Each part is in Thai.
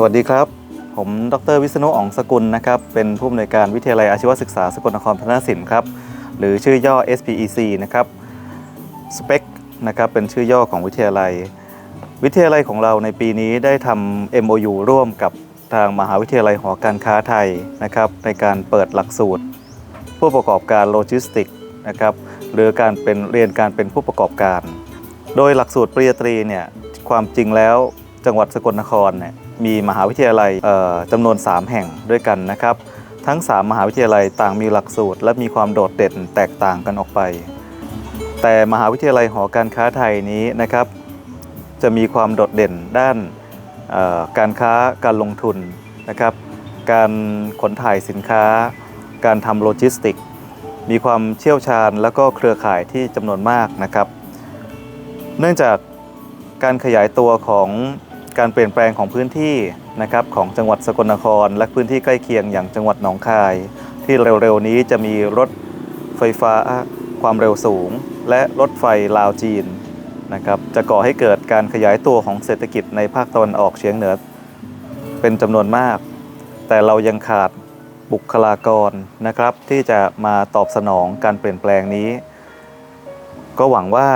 สวัสดีครับ ผมดรวิษณุอ๋องสกุลนะครับ เป็นผู้อำนวยการวิทยาลัยอาชีวศึกษาสกลนครพัฒนศิลป์ครับ หรือชื่อย่อ SPEC นะครับ SPEC นะครับเป็นชื่อย่อของวิทยาลัย วิทยาลัยของเราในปีนี้ได้ทำ MOU ร่วมกับทางมหาวิทยาลัยหอการค้าไทยนะครับในการเปิดหลักสูตร ผู้ประกอบการโลจิสติกนะครับหรือการเป็นเรียนการเป็นผู้ประกอบการ โดยหลักสูตรปริญญาตรีเนี่ยความจริงแล้ว จังหวัดสกลนครเนี่ยมีมหาวิทยาลัยจำนวน 3 แห่งด้วยกันนะครับ ทั้ง 3 มหาวิทยาลัยต่างมีหลักสูตร และมีความโดดเด่นแตกต่างกันออกไป แต่มหาวิทยาลัยหอการค้าไทยนี้นะครับ จะมีความโดดเด่นด้านการค้าการลงทุนนะครับ การขนถ่ายสินค้า การทำโลจิสติก มีความเชี่ยวชาญแล้วก็เครือข่ายที่จำนวนมากนะครับ เนื่องจากการขยายตัวของ การเปลี่ยนแปลงของพื้นที่นะครับของจังหวัดสกลนคร และพื้นที่ใกล้เคียงอย่างจังหวัดหนองคาย ที่เร็วๆนี้จะมีรถไฟฟ้าความเร็วสูง และรถไฟลาวจีนนะครับจะก่อให้เกิดการขยายตัวของเศรษฐกิจในภาคตะวันออกเฉียงเหนือ เป็นจำนวนมาก แต่เรายังขาดบุคลากรนะครับ ที่จะมาตอบสนองการเปลี่ยนแปลงนี้ ก็หวังว่า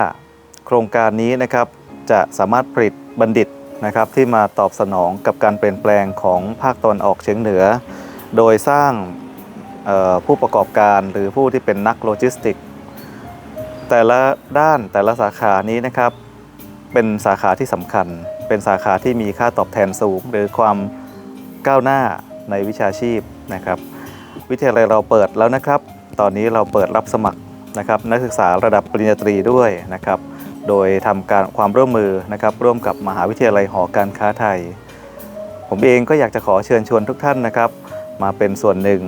โครงการนี้นะครับจะสามารถผลิตบัณฑิต นะครับที่มาตอบสนองกับการเปลี่ยนแปลงของภาคตะวันออกเฉียงเหนือ โดยสร้างผู้ประกอบการหรือผู้ที่เป็นนักโลจิสติก แต่ละด้านแต่ละสาขานี้นะครับเป็นสาขาที่สำคัญ เป็นสาขาที่มีค่าตอบแทนสูง หรือความก้าวหน้าในวิชาชีพนะครับ วิทยาลัยเราเปิดแล้วนะครับ ตอนนี้เราเปิดรับสมัครนะครับนักศึกษาระดับปริญญาตรีด้วยนะครับ โดยทำการความร่วมมือนะครับร่วมกับมหาวิทยาลัยหอการค้าไทย ผมเองก็อยากจะขอเชิญชวนทุกท่านนะครับ มาเป็นส่วนหนึ่ง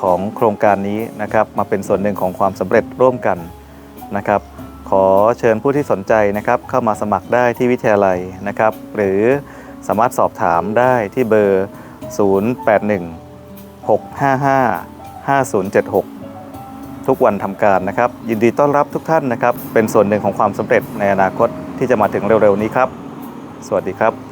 ของโครงการนี้นะครับ มาเป็นส่วนหนึ่งของความสำเร็จร่วมกันนะครับ ขอเชิญผู้ที่สนใจนะครับเข้ามาสมัครได้ที่วิทยาลัยนะครับ หรือสามารถสอบถามได้ที่เบอร์ 081 655 5076 ทุกวันทำการนะครับ ยินดีต้อนรับทุกท่านนะครับ เป็นส่วนหนึ่งของความสำเร็จในอนาคตที่จะมาถึงเร็วๆนี้ครับ สวัสดีครับ